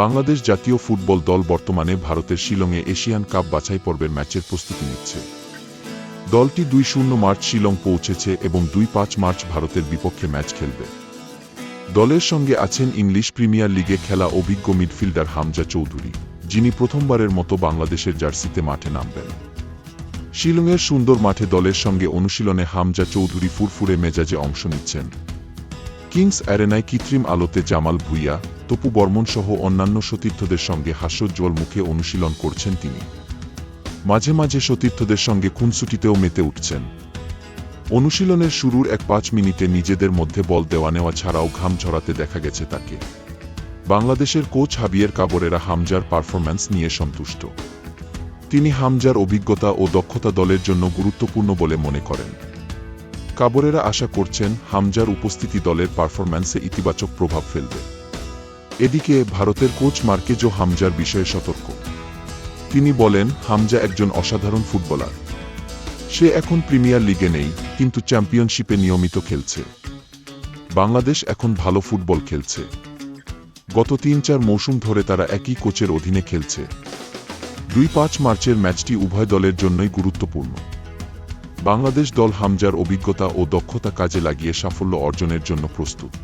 বাংলাদেশ জাতীয় ফুটবল দল বর্তমানে ভারতের শিলংয়ে এশিয়ান কাপ বাছাই পর্বের ম্যাচের প্রস্তুতি নিচ্ছে। দলটি দুই শূন্য মার্চ শিলং পৌঁছেছে এবং দুই পাঁচ মার্চ ভারতের বিপক্ষে ম্যাচ খেলবে। দলের সঙ্গে আছেন ইংলিশ প্রিমিয়ার লিগে খেলা অভিজ্ঞ মিডফিল্ডার হামজা চৌধুরী, যিনি প্রথমবারের মতো বাংলাদেশের জার্সিতে মাঠে নামবেন। শিলংয়ের সুন্দর মাঠে দলের সঙ্গে অনুশীলনে হামজা চৌধুরী ফুরফুরে মেজাজে অংশ নিচ্ছেন। কিংস অ্যারেনায় কৃত্রিম আলোতে জামাল ভুইয়া তপু বর্মন সহ অন্যান্য সতীর্থদের সঙ্গে হাস্যোজ্জ্বল মুখে অনুশীলন করছেন তিনি। মাঝে মাঝে সতীর্থদের সঙ্গে খুনসুটিতেও মেতে উঠছেন। অনুশীলনের শুরুর এক পাঁচ মিনিটে নিজেদের মধ্যে বল দেওয়া নেওয়া ছাড়াও ঘাম ঝরাতে দেখা গেছে তাকে। বাংলাদেশের কোচ হাবিয়ের কাবরেরা হামজার পারফরম্যান্স নিয়ে সন্তুষ্ট। তিনি হামজার অভিজ্ঞতা ও দক্ষতা দলের জন্য গুরুত্বপূর্ণ বলে মনে করেন। কাবরেরা আশা করছেন হামজার উপস্থিতি দলের পারফরম্যান্সে ইতিবাচক প্রভাব ফেলবে। এদিকে ভারতের কোচ মার্কেজো হামজার বিষয়ে সতর্ক। তিনি বলেন, হামজা একজন অসাধারণ ফুটবলার। সে এখন প্রিমিয়ার লিগে নেই, কিন্তু চ্যাম্পিয়নশিপে নিয়মিত খেলছে। বাংলাদেশ এখন ভালো ফুটবল খেলছে। গত তিন চার মৌসুম ধরে তারা একই কোচের অধীনে খেলছে। দুই পাঁচ মার্চের ম্যাচটি উভয় দলের জন্যই গুরুত্বপূর্ণ। বাংলাদেশ দল হামজার অভিজ্ঞতা ও দক্ষতা কাজে লাগিয়ে সাফল্য অর্জনের জন্য প্রস্তুত।